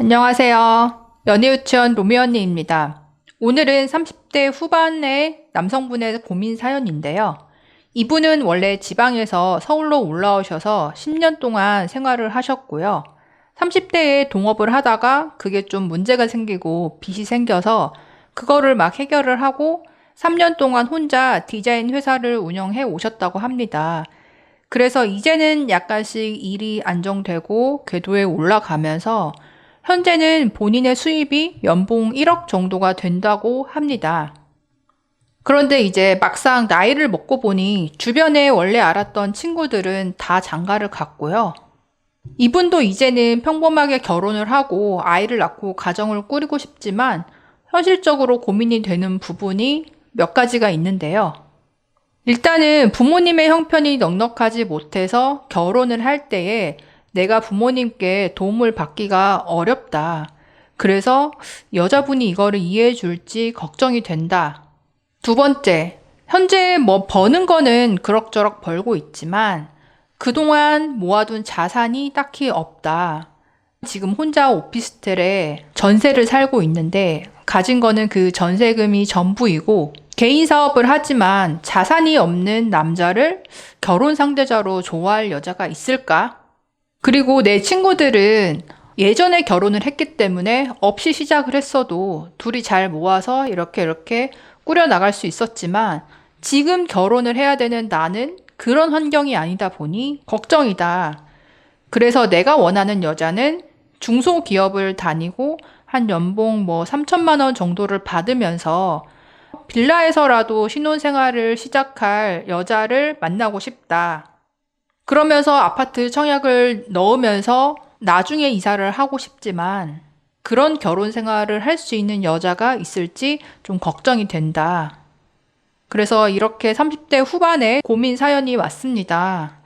안녕하세요. 연애유치원 로미 언니입니다. 오늘은 30대 후반의 남성분의 고민 사연인데요. 이분은 원래 지방에서 서울로 올라오셔서 10년 동안 생활을 하셨고요. 30대에 동업을 하다가 그게 좀 문제가 생기고 빚이 생겨서 그거를 막 해결을 하고 3년 동안 혼자 디자인 회사를 운영해 오셨다고 합니다. 그래서 이제는 약간씩 일이 안정되고 궤도에 올라가면서 현재는 본인의 수입이 연봉 1억 정도가 된다고 합니다. 그런데 이제 막상 나이를 먹고 보니 주변에 원래 알았던 친구들은 다 장가를 갔고요. 이분도 이제는 평범하게 결혼을 하고 아이를 낳고 가정을 꾸리고 싶지만 현실적으로 고민이 되는 부분이 몇 가지가 있는데요. 일단은 부모님의 형편이 넉넉하지 못해서 결혼을 할 때에 내가 부모님께 도움을 받기가 어렵다. 그래서 여자분이 이거를 이해해 줄지 걱정이 된다. 두 번째, 현재 뭐 버는 거는 그럭저럭 벌고 있지만 그동안 모아둔 자산이 딱히 없다. 지금 혼자 오피스텔에 전세를 살고 있는데 가진 거는 그 전세금이 전부이고 개인 사업을 하지만 자산이 없는 남자를 결혼 상대자로 좋아할 여자가 있을까? 그리고 내 친구들은 예전에 결혼을 했기 때문에 없이 시작을 했어도 둘이 잘 모아서 이렇게 이렇게 꾸려 나갈 수 있었지만 지금 결혼을 해야 되는 나는 그런 환경이 아니다 보니 걱정이다. 그래서 내가 원하는 여자는 중소기업을 다니고 한 연봉 뭐 3천만 원 정도를 받으면서 빌라에서라도 신혼생활을 시작할 여자를 만나고 싶다. 그러면서 아파트 청약을 넣으면서 나중에 이사를 하고 싶지만 그런 결혼 생활을 할 수 있는 여자가 있을지 좀 걱정이 된다. 그래서 이렇게 30대 후반에 고민 사연이 왔습니다.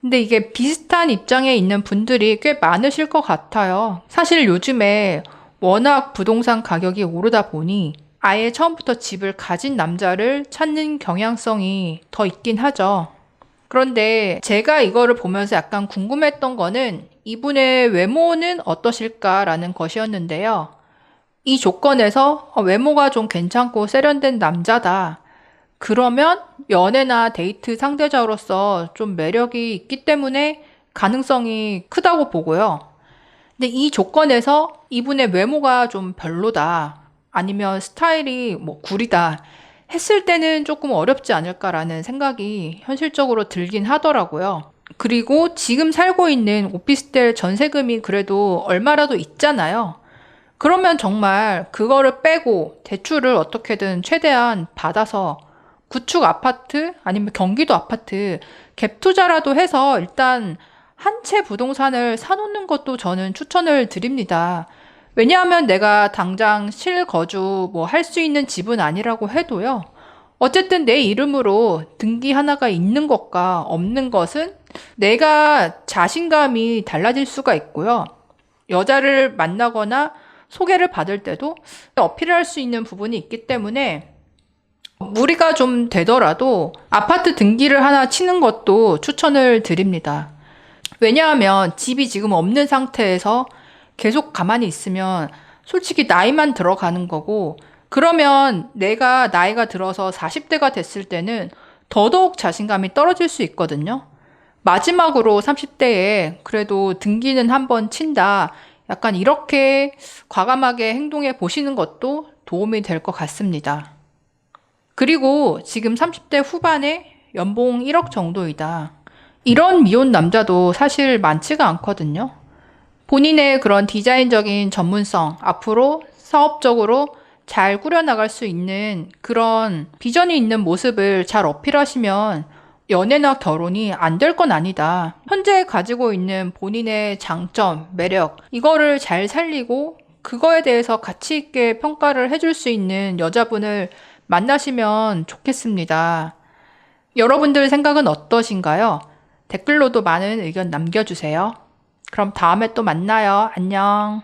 근데 이게 비슷한 입장에 있는 분들이 꽤 많으실 것 같아요. 사실 요즘에 워낙 부동산 가격이 오르다 보니 아예 처음부터 집을 가진 남자를 찾는 경향성이 더 있긴 하죠. 그런데 제가 이거를 보면서 약간 궁금했던 거는 이분의 외모는 어떠실까라는 것이었는데요. 이 조건에서 어, 외모가 좀 괜찮고 세련된 남자다. 그러면 연애나 데이트 상대자로서 좀 매력이 있기 때문에 가능성이 크다고 보고요. 근데 이 조건에서 이분의 외모가 좀 별로다. 아니면 스타일이 뭐 구리다. 했을 때는 조금 어렵지 않을까라는 생각이 현실적으로 들긴 하더라고요. 그리고 지금 살고 있는 오피스텔 전세금이 그래도 얼마라도 있잖아요. 그러면 정말 그거를 빼고 대출을 어떻게든 최대한 받아서 구축 아파트 아니면 경기도 아파트 갭 투자라도 해서 일단 한 채 부동산을 사놓는 것도 저는 추천을 드립니다. 왜냐하면 내가 당장 실거주 뭐 할 수 있는 집은 아니라고 해도요. 어쨌든 내 이름으로 등기 하나가 있는 것과 없는 것은 내가 자신감이 달라질 수가 있고요. 여자를 만나거나 소개를 받을 때도 어필할 수 있는 부분이 있기 때문에 무리가 좀 되더라도 아파트 등기를 하나 치는 것도 추천을 드립니다. 왜냐하면 집이 지금 없는 상태에서 계속 가만히 있으면 솔직히 나이만 들어가는 거고 그러면 내가 나이가 들어서 40대가 됐을 때는 더더욱 자신감이 떨어질 수 있거든요. 마지막으로 30대에 그래도 등기는 한번 친다. 약간 이렇게 과감하게 행동해 보시는 것도 도움이 될 것 같습니다. 그리고 지금 30대 후반에 연봉 1억 정도이다. 이런 미혼 남자도 사실 많지가 않거든요. 본인의 그런 디자인적인 전문성, 앞으로 사업적으로 잘 꾸려나갈 수 있는 그런 비전이 있는 모습을 잘 어필하시면 연애나 결혼이 안 될 건 아니다. 현재 가지고 있는 본인의 장점, 매력, 이거를 잘 살리고 그거에 대해서 가치 있게 평가를 해줄 수 있는 여자분을 만나시면 좋겠습니다. 여러분들 생각은 어떠신가요? 댓글로도 많은 의견 남겨주세요. 그럼 다음에 또 만나요. 안녕.